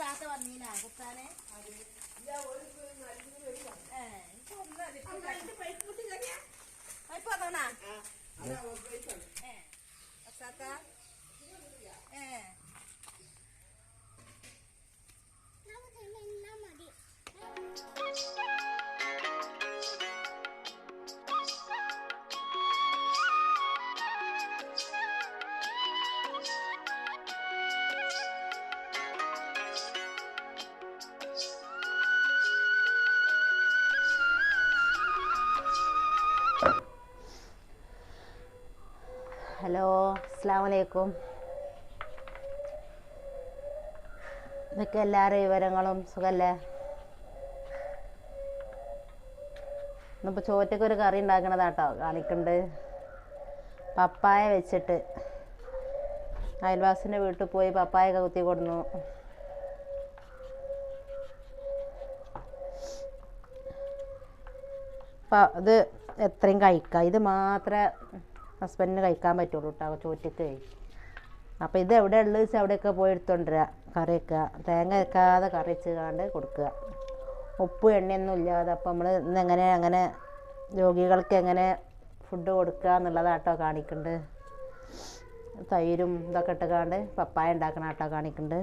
താത്ത വന്നീന അകത്താനെ. പൈപ്പ് വന്നോണാ? ഏ, അസാത്ത? ഏ, ഹലോ അസ്സാം വലൈക്കും ഇതൊക്കെ എല്ലാവരും വിവരങ്ങളും സുഖല്ലേ? ഇന്നിപ്പോൾ ചോറ്റയ്ക്ക് ഒരു കറി ഉണ്ടാക്കണതാട്ടോ കാണിക്കുന്നുണ്ട് പപ്പായ വെച്ചിട്ട് അയൽവാസിന്റെ വീട്ടിൽ പോയി പപ്പായ കുത്തി കൊടുന്നു. ഇത് എത്രയും കഴിക്കാം. ഇത് മാത്രമേ ഹസ്ബൻഡിന് കഴിക്കാൻ പറ്റുള്ളൂ കേട്ടോ ചോറ്റക്ക് അപ്പോൾ ഇത് എവിടെ ഉള്ളത് വെച്ചാൽ അവിടെയൊക്കെ പോയി എടുത്തോണ്ടിരിക കറി വെക്കുക തേങ്ങ വെക്കാതെ കറി വെച്ച് കാണ്ട് കൊടുക്കുക. ഉപ്പ് എണ്ണയൊന്നും ഇല്ലാതെ അപ്പോൾ നമ്മൾ ഇന്ന് എങ്ങനെ അങ്ങനെ രോഗികൾക്ക് എങ്ങനെ ഫുഡ് കൊടുക്കുക എന്നുള്ളതാട്ടോ കാണിക്കുന്നുണ്ട് തൈരും ഇതൊക്കെ ഇട്ട് കാണ്ട് പപ്പായ ഉണ്ടാക്കണ ആട്ടോ കാണിക്കുന്നുണ്ട്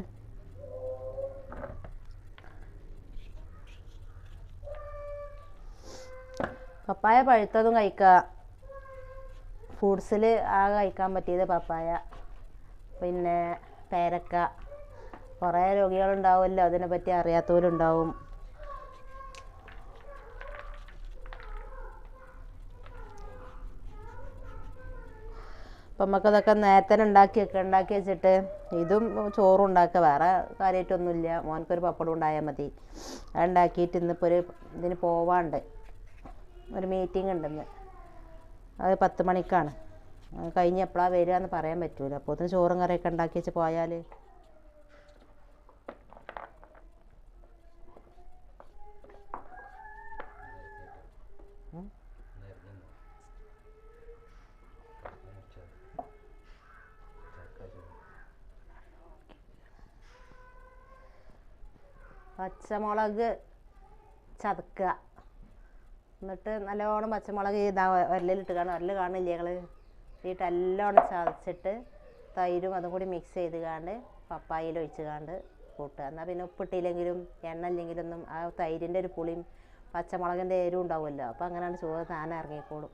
പപ്പായ പഴുത്തതും കഴിക്കുക. ഫ്രൂട്ട്സിൽ ആകെ കഴിക്കാൻ പറ്റിയത് പപ്പായ പിന്നെ പേരക്ക. കുറേ രോഗികളുണ്ടാവുമല്ലോ അതിനെപ്പറ്റി അറിയാത്തവരുണ്ടാവും. അപ്പം നമുക്കതൊക്കെ നേരത്തെ ഉണ്ടാക്കി വെക്കുക ഉണ്ടാക്കി വെച്ചിട്ട് ഇതും ചോറും ഉണ്ടാക്കുക വേറെ കാര്യമായിട്ടൊന്നുമില്ല. മോനക്കൊരു പപ്പടം ഉണ്ടായാൽ മതി. അത് ഉണ്ടാക്കിയിട്ട് ഇന്നിപ്പോൾ ഒരു ഇതിന് പോവാണ്ട്. ഒരു മീറ്റിംഗ് ഉണ്ടെന്ന്. അത് പത്ത് മണിക്കാണ്. കഴിഞ്ഞ് എപ്പോഴാണ് വരിക എന്ന് പറയാൻ പറ്റൂല. അപ്പോൾ ഒന്ന് ചോറും കറിയൊക്കെ ഉണ്ടാക്കി വെച്ച് പോയാൽ പച്ചമുളക് ചതക്കുക. എന്നിട്ട് നല്ലോണം പച്ചമുളക് ഇതാ ഒരലിലിട്ട് കാണും ഒരൽ കാണില്ലേ ഞങ്ങൾ ഇട്ട് നല്ലോണം ചതച്ചിട്ട് തൈരും അതും കൂടി മിക്സ് ചെയ്ത് കാണ്ട് പപ്പായയിൽ ഒഴിച്ച് കാണ്ട് കൂട്ടുക. എന്നാൽ പിന്നെ ഉപ്പിട്ടില്ലെങ്കിലും എണ്ണ ഇല്ലെങ്കിലും ഒന്നും ആ തൈരിന്റെ ഒരു പുളിയും പച്ചമുളകിന്റെ എരിവും ഉണ്ടാവുമല്ലോ. അപ്പോൾ അങ്ങനെയാണ് ചോറ് താനെ ഇറങ്ങിക്കോളും.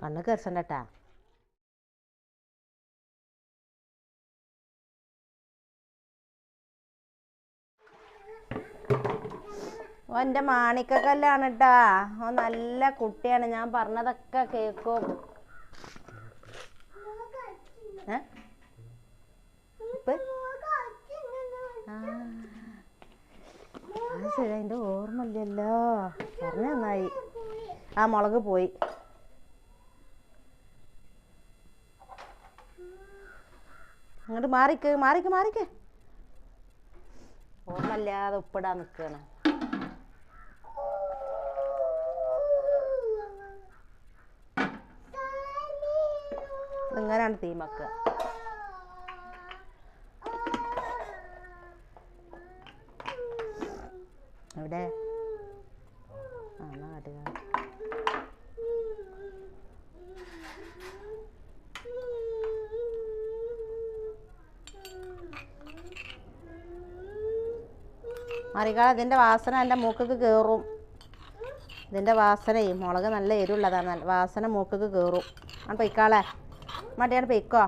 കണ്ണ് കരച്ചണ്ടട്ടാ ഓ എന്റെ കേട്ടാ ഓ നല്ല കുട്ടിയാണ്. ഞാൻ പറഞ്ഞതൊക്കെ കേൾക്കും? ഓർമ്മ ഇല്ലല്ലോ പറഞ്ഞ നന്നായി. ആ മുളക് പോയി. അങ്ങോട്ട് മാറിക്ക് മാറിക്ക് മാറിക്ക്. ഓർമ്മയില്ലാതെ ഉപ്പിടാൻ നിൽക്കുകയാണ് ഇങ്ങനെയാണ് തീമക്കുക എവിടെ ആ എന്നാ കാട്ടുക. മറികാ ഇതിന്റെ വാസന എന്റെ മൂക്കൊക്കെ കയറും ഇതിന്റെ വാസനയും മുളക് നല്ല എരിവുള്ളതാണ് നല്ല വാസന മൂക്കൊക്കെ കയറും ആണ് പൊയ്ക്കാളെ. മടിയാണ് പൊയ്ക്കോ.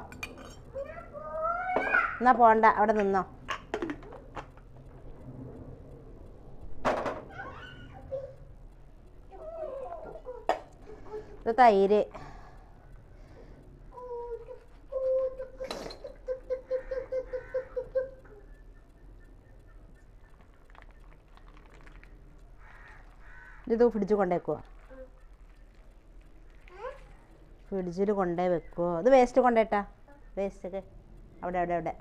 എന്നാ പോണ്ട അവിടെ നിന്നോ. ഇത് തൈര്. ഇത് ഫ്രിഡ്ജ് കൊണ്ടേക്കുവോ ഫ്രിഡ്ജിൽ കൊണ്ടേ വെക്കുമോ അത് വേസ്റ്റ് കൊണ്ടേട്ടാ. വേസ്റ്റൊക്കെ അവിടെ അവിടെ അവിടെ.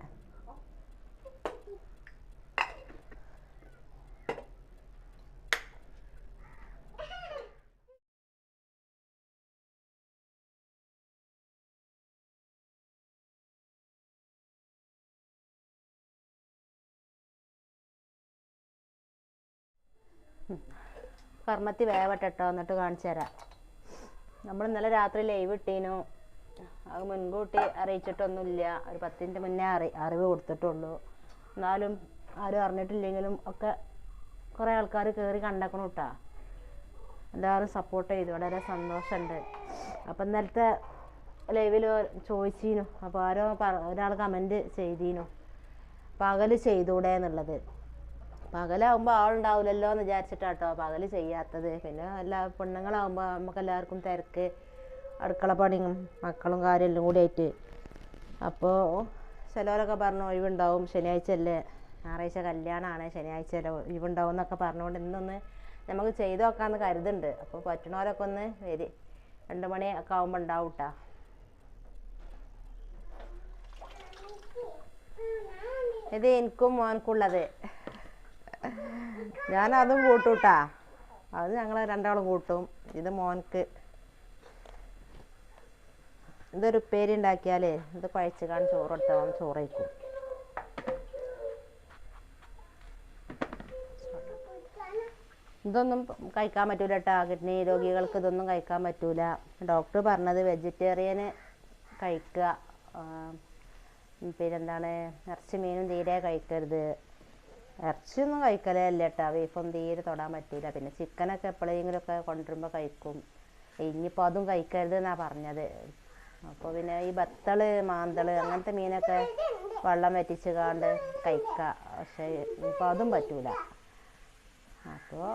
കർമ്മത്തി വേവട്ടെട്ടോ എന്നിട്ട് കാണിച്ചു തരാം നമ്മൾ ഇന്നലെ രാത്രി ലൈവ് ഇട്ടീനു. അത് മുൻകൂട്ടി അറിയിച്ചിട്ടൊന്നുമില്ല. ഒരു പത്ത് മിനിറ്റ് മുന്നേ അറി അറിവ് കൊടുത്തിട്ടുള്ളൂ. എന്നാലും ആരും അറിഞ്ഞിട്ടില്ലെങ്കിലും ഒക്കെ കുറേ ആൾക്കാർ കയറി കണ്ടേക്കണം കേട്ടോ എല്ലാവരും സപ്പോർട്ട് ചെയ്തു. വളരെ സന്തോഷമുണ്ട് അപ്പം ഇന്നലത്തെ ലൈവിൽ ചോദിച്ചീനു. അപ്പോൾ ആരോ ഒരാൾ കമന്റ് ചെയ്തീനു. പകൽ ചെയ്തൂടെ എന്നുള്ളത്. പകലാവുമ്പോൾ ആളുണ്ടാവില്ലല്ലോ എന്ന് വിചാരിച്ചിട്ടാട്ടോ പകൽ ചെയ്യാത്തത്. പിന്നെ എല്ലാ പെണ്ണുങ്ങളാവുമ്പോൾ നമുക്ക് എല്ലാവർക്കും തിരക്ക് അടുക്കള പണിയും മക്കളും കാര്യമെല്ലാം കൂടി ആയിട്ട്. അപ്പോൾ ചിലവരൊക്കെ പറഞ്ഞു ഒഴിവുണ്ടാവും ശനിയാഴ്ച അല്ലേ? ഞായറാഴ്ച കല്യാണമാണ് ശനിയാഴ്ച ഒഴിവുണ്ടാവും എന്നൊക്കെ പറഞ്ഞുകൊണ്ട് ഇന്നൊന്ന് നമുക്ക് ചെയ്തു നോക്കാമെന്ന് കരുതുന്നുണ്ട്. അപ്പോൾ പറ്റണവരൊക്കെ ഒന്ന് വരി. രണ്ട് മണി ഒക്കെ ആകുമ്പോൾ ഉണ്ടാവും കേട്ടോ ഇത് എനിക്കും മോനക്കുള്ളത് ഞാൻ അതും കൂട്ടൂട്ടാ. അത് ഞങ്ങൾ രണ്ടാളും കൂട്ടും. ഇത് മോൻക്ക്. ഇതൊരു ഉപ്പേരി ഉണ്ടാക്കിയാലേ ഇത് കുഴച്ച് കാണും ചോറ് കൊടുത്താൽ അവൻ ചോറ് കഴിക്കും. ഇതൊന്നും കഴിക്കാൻ പറ്റൂല കേട്ടോ കിഡ്നി രോഗികൾക്ക് ഇതൊന്നും കഴിക്കാൻ പറ്റൂല. ഡോക്ടർ പറഞ്ഞത് വെജിറ്റേറിയന് കഴിക്കുക. പിന്നെന്താണ്? ഇറച്ചി മീനും തീരെ കഴിക്കരുത്. ഇറച്ചിയൊന്നും കഴിക്കലേ അല്ല കേട്ടോ ബീഫൊന്നും തീരെ തൊടാൻ പറ്റിയില്ല പിന്നെ ചിക്കനൊക്കെ എപ്പോഴെങ്കിലുമൊക്കെ കൊണ്ടുവരുമ്പോൾ കഴിക്കും. ഇനിയിപ്പോൾ അതും കഴിക്കരുത് എന്നാണ് പറഞ്ഞത്. അപ്പോൾ പിന്നെ ഈ ബത്തൾ മാന്തൾ അങ്ങനത്തെ മീനൊക്കെ വെള്ളം വറ്റിച്ച് കാണ്ട് കഴിക്കുക പക്ഷേ ഇപ്പോൾ അതും പറ്റൂല. അപ്പോൾ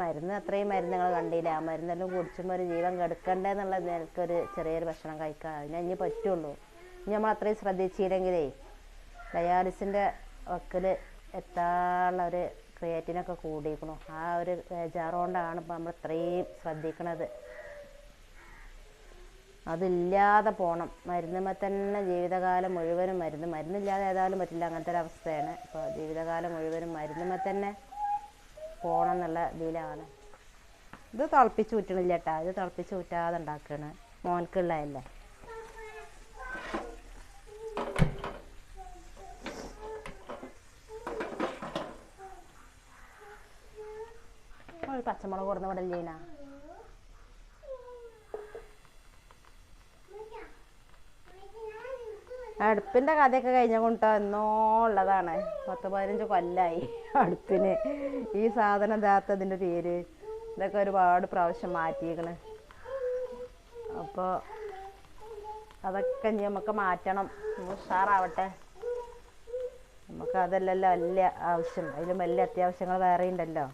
മരുന്ന് അത്രയും മരുന്നുകൾ കണ്ടില്ല? ആ മരുന്നെല്ലാം കുടിച്ചുമ്പോൾ ഒരു ജീവൻ കെടുക്കണ്ടേ എന്നുള്ള നിലക്കൊരു ചെറിയൊരു ഭക്ഷണം കഴിക്കുക അതിനെ ഇനി പറ്റുള്ളൂ. ഇനി നമ്മൾ അത്രയും ശ്രദ്ധിച്ചില്ലെങ്കിലേ ഡയാലിസിന്റെ വക്കിൽ എത്താനുള്ള ഒരു ക്രിയേറ്റിനൊക്കെ കൂടിയിരിക്കണു ആ ഒരു ബേജാറുകൊണ്ടാണ് ഇപ്പം നമ്മൾ ഇത്രയും ശ്രദ്ധിക്കണത്. അതില്ലാതെ പോകണം മരുന്നുമ്മ തന്നെ ജീവിതകാലം മുഴുവനും മരുന്ന് മരുന്നില്ലാതെ ഏതായാലും പറ്റില്ല. അങ്ങനത്തെ ഒരു അവസ്ഥയാണ്. ഇപ്പോൾ ജീവിതകാലം മുഴുവനും മരുന്നുമ്മ തന്നെ പോകണം എന്നുള്ള ഇതിലാണ്. ഇത് തിളപ്പിച്ച് ഊറ്റണില്ല ഇത് തിളപ്പിച്ച് ഊറ്റാതെ ഉണ്ടാക്കുകയാണ് മോൻക്കുള്ളതല്ലേ ഒരു പച്ചമുളക് കൊടുന്ന് ഇവിടെ അടുപ്പിന്റെ കഥയൊക്കെ കഴിഞ്ഞ കൊണ്ടോ എന്നോ ഉള്ളതാണ്. പത്ത് പതിനഞ്ച് കൊല്ലായി അടുപ്പിന്. ഈ സാധനം ഇതാത്തതിന്റെ പേര്. ഇതൊക്കെ ഒരുപാട് പ്രാവശ്യം മാറ്റിയേക്കണ്. അപ്പോൾ അതൊക്കെ ഇനി നമുക്ക് മാറ്റണം. ഉഷാറാവട്ടെ. നമുക്ക് അതല്ലല്ലോ വലിയ ആവശ്യം. അതിലും വലിയ അത്യാവശ്യങ്ങൾ വേറെ ഉണ്ടല്ലോ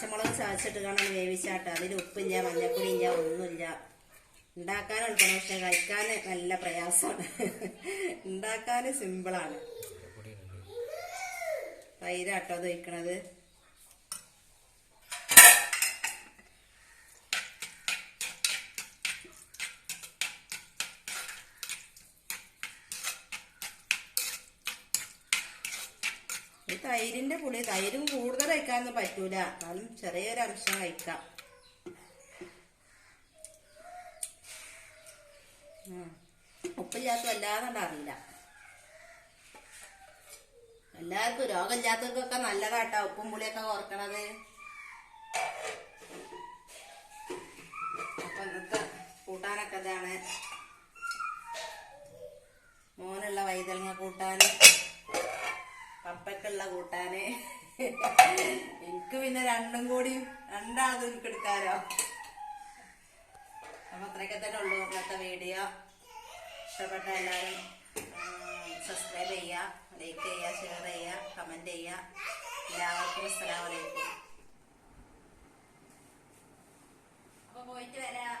പച്ചമുളക് ചതച്ചിട്ട് കാണാൻ വേവിച്ചാട്ടോ. അതിൽ ഉപ്പില്ല മഞ്ഞപ്പൊടി ഇല്ല ഒന്നുമില്ല. ഉണ്ടാക്കാൻ എളുപ്പമാണ് പക്ഷെ കഴിക്കാൻ നല്ല പ്രയാസമാണ്. ഉണ്ടാക്കാൻ സിമ്പിളാണ് തൈരാട്ടോ അത് വയ്ക്കണത് ഈ തൈരിന്റെ പുളി തൈരും കൂടുതൽ കഴിക്കാനൊന്നും പറ്റൂല. എന്നാലും ചെറിയൊരു അംശം കഴിക്കാം. ഉപ്പില്ലാത്ത വല്ലാതെ എല്ലാവർക്കും രോഗമില്ലാത്തവർക്കൊക്കെ നല്ലതാട്ടോ ഉപ്പും പുളിയൊക്കെ കുറക്കണത് അപ്പൊ ഇന്നത്തെ കൂട്ടാനൊക്കെ ഇതാണ്. മോനുള്ള വൈതലങ്ങ കൂട്ടാന് പപ്പയ്ക്കുള്ള കൂട്ടാന്. എനിക്ക് പിന്നെ രണ്ടും കൂടി രണ്ടാളും എനിക്ക് എടുക്കാലോ. അപ്പൊ അത്രയൊക്കെ തന്നെ ഉള്ളൂ ഇന്നത്തെ വീഡിയോ ഇഷ്ടപ്പെട്ട എല്ലാവരും സബ്സ്ക്രൈബ് ചെയ്യുക ലൈക്ക് ചെയ്യുക ഷെയർ ചെയ്യുക കമന്റ് ചെയ്യുക. എല്ലാവർക്കും അസ്സലാമലൈക്കും അപ്പൊ പോയിട്ട് വരാം.